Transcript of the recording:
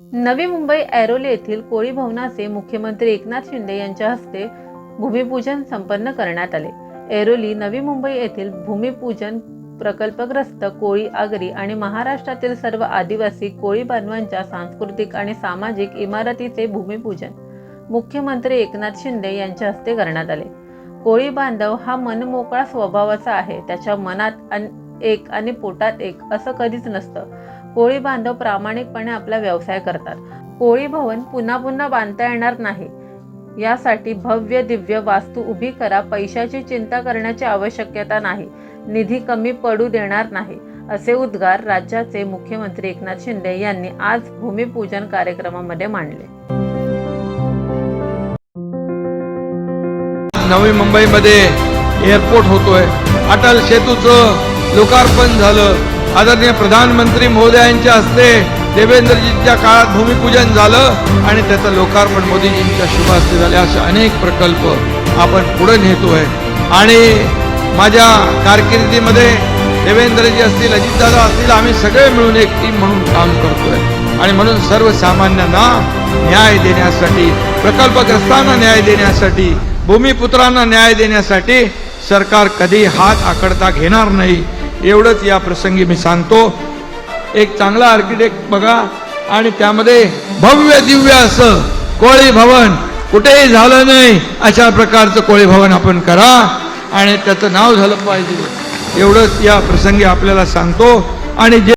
नवी मुंबई ऐरोली येथील कोळी भवनाचे मुख्यमंत्री एकनाथ शिंदे यांच्या हस्ते भूमिपूजन संपन्न करण्यात आले. ऐरोली नवी मुंबई येथील भूमिपूजन प्रकल्पग्रस्त कोळी आगरी आणि महाराष्ट्रातील सर्व आदिवासी कोळी बांधवांच्या सांस्कृतिक आणि सामाजिक इमारतीचे भूमिपूजन मुख्यमंत्री एकनाथ शिंदे यांच्या हस्ते करण्यात आले. कोळी बांधव हा मनमोकळा स्वभावाचा आहे. त्याच्या मनात एक आणि पोटात एक असं कधीच नसतं. कोळी बांधव प्रामाणिकपणे आपला व्यवसाय करतात. कोळी भवन पुन्हा पुन्हा बांधता येणार नाही. यासाठी भव्य दिव्य वास्तू उभी करा. पैशाची चिंता करण्याची आवश्यकता नाही. निधी कमी पडू देणार नाही. असे उद्गार राज्याचे मुख्यमंत्री एकनाथ शिंदे यांनी आज भूमिपूजन कार्यक्रमामध्ये मांडले. नवी मुंबईमध्ये एअरपोर्ट होतोय. अटल सेतूचं लोकार्पण झालं. आदरणीय प्रधानमंत्री महोदयांच्या हस्ते देवेंद्रजींच्या काळात भूमिपूजन झालं आणि त्याचं लोकार्पण मोदीजींच्या शुभ हस्ते झाले असे अनेक प्रकल्प आपण पुढे नेतोय. आणि माझ्या कारकिर्दीमध्ये देवेंद्रजी असतील अजितदादा असतील आम्ही सगळे मिळून एक टीम म्हणून काम करतोय. आणि म्हणून सर्वसामान्यांना न्याय देण्यासाठी प्रकल्पग्रस्तांना न्याय देण्यासाठी भूमिपुत्रांना न्याय देण्यासाठी सरकार कधी हात आकडता घेणार नाही. एवढंच या प्रसंगी मी सांगतो. एक चांगला आर्किटेक्ट बघा आणि त्यामध्ये भव्य दिव्य असं कोळी भवन कुठेही झालं नाही अशा प्रकारचं कोळी भवन आपण करा. आणि त्याचं नाव झालं पाहिजे. एवढंच या प्रसंगी आपल्याला सांगतो. आणि जे